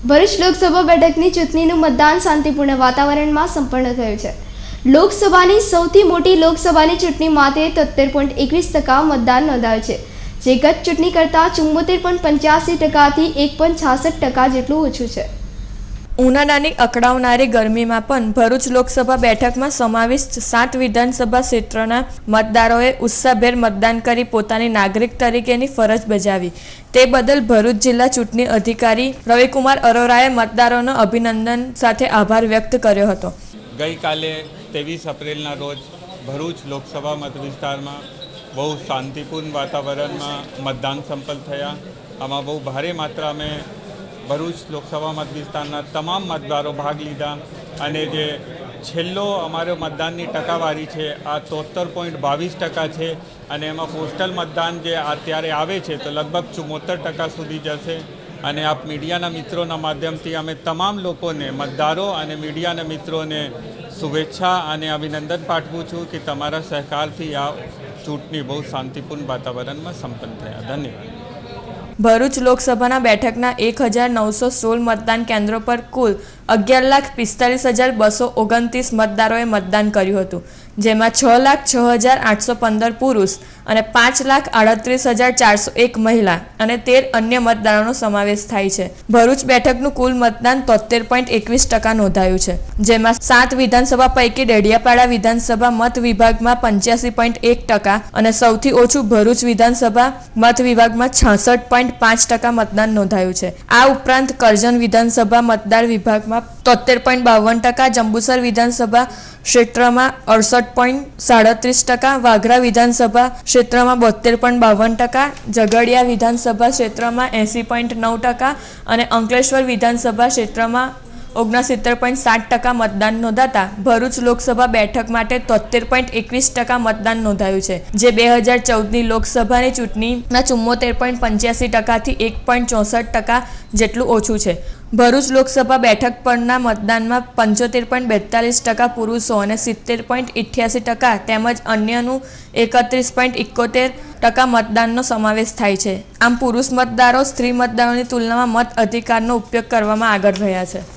ભરૂચ લોકસભા બેઠકની ચૂંટણીનું મતદાન શાંતિપૂર્ણ વાતાવરણમાં સંપન્ન થયું છે. લોકસભાની સૌથી મોટી લોકસભાની ચૂંટણી માટે તોતેર પોઈન્ટ એકવીસ ટકા મતદાન નોંધાયું છે, જે ગત ચૂંટણી કરતાં ચુમ્મોતેર પોઈન્ટ પંચ્યાસી ટકાથી એક પોઈન્ટ છાસઠ ટકા જેટલું ઓછું છે. ઉનાળાની અકળાવનારી ગરમીમાં પણ ભરૂચ લોકસભા બેઠકમાં સમાવિષ્ટ સાત વિધાનસભા ક્ષેત્રના મતદારોએ ઉત્સાહભેર મતદાન કરી પોતાની નાગરિક તરીકેની ફરજ બજાવી. તે બદલ ભરૂચ જિલ્લા ચૂંટણી અધિકારી રવિકુમાર અરોરાએ મતદારોનો અભિનંદન સાથે આભાર વ્યક્ત કર્યો હતો. ગઈકાલે ત્રેવીસ એપ્રિલના રોજ ભરૂચ લોકસભા મતવિસ્તારમાં બહુ શાંતિપૂર્ણ વાતાવરણમાં મતદાન સંપન્ન થયા. આમાં બહુ ભારે માત્રામાં ભરૂચ લોકસભા મત વિસ્તારના તમામ મતદારો ભાગ લીધા અને જે છેલ્લો અમારો મતદાનની ટકાવારી છે, આ તોતેર પોઈન્ટ બાવીસ ટકા છે અને એમાં પોસ્ટલ મતદાન જે અત્યારે આવે છે તો લગભગ ચુમ્મોતેર ટકા સુધી જશે અને આપ મીડિયાના મિત્રોના માધ્યમથી અમે તમામ લોકોને, મતદારો અને મીડિયાના મિત્રોને શુભેચ્છા અને અભિનંદન પાઠવું છું કે તમારા સહકારથી આ ચૂંટણી બહુ શાંતિપૂર્ણ વાતાવરણમાં સંપન્ન થયા. ધન્યવાદ. ભરૂચ લોકસભાના બેઠકના એક હજાર નવસો સોળ મતદાન કેન્દ્રો પર કુલ અગિયાર લાખ પિસ્તાલીસ હજાર બસો ઓગણત્રીસ મતદારોએ મતદાન કર્યું હતું, જેમાં છ લાખ છ હજાર આઠસો પંદર પુરુષ અને પાંચ લાખ આડત્રીસ હજાર ચારસો એક મહિલા અને તેર અન્ય મતદારોનો સમાવેશ થાય છે. ભરૂચ બેઠકનું કુલ મતદાન તોતેર પોઈન્ટ એકવીસ ટકા નોંધાયું છે, જેમાં સાત વિધાનસભા પૈકી ડેડિયાપાડા વિધાનસભા મત વિભાગમાં પંચ્યાસી પોઈન્ટ એક ટકા અને સૌથી ઓછું ભરૂચ વિધાનસભા મત વિભાગમાં છાસઠ પોઈન્ટ પાંચ ટકા મતદાન નોંધાયું છે. આ ઉપરાંત કરજણ વિધાનસભા મતદાર વિભાગમાં તોતેર પોઈન્ટ બાવન ટકા, જંબુસર વિધાનસભા ક્ષેત્રમાં અડસઠ પોઈન્ટ સાડત્રીસ ટકા, વાઘરા વિધાનસભા ક્ષેત્રમાં બોતેર પોઈન્ટ બાવન ટકા, ઝઘડિયા વિધાનસભા ક્ષેત્રમાં એંસી પોઈન્ટ નવ ટકા અને અંકલેશ્વર વિધાનસભા ક્ષેત્રમાં ઓગણસિત્તેર પોઈન્ટ સાત ટકા મતદાન નોંધાતા ભરૂચ લોકસભા બેઠક માટે તોતેર પોઈન્ટ એકવીસ ટકા મતદાન નોંધાયું છે, જે બે હજાર ચૌદની લોકસભાની ચૂંટણીના ચુમ્મોતેર પોઈન્ટ પંચ્યાસી ટકાથી એક પોઈન્ટ ચોસઠ ટકા જેટલું ઓછું છે. ભરૂચ લોકસભા બેઠક પરના મતદાનમાં પંચોતેર પોઈન્ટ બેતાલીસ ટકા પુરુષો અને સિત્તેર પોઈન્ટ ઇઠ્યાસી ટકા તેમજ અન્યનું એકત્રીસ પોઈન્ટ ઇકોતેર ટકા મતદાનનો સમાવેશ થાય છે. આમ પુરુષ મતદારો સ્ત્રી મતદારોની તુલનામાં મત અધિકારનો ઉપયોગ કરવામાં આગળ રહ્યા છે.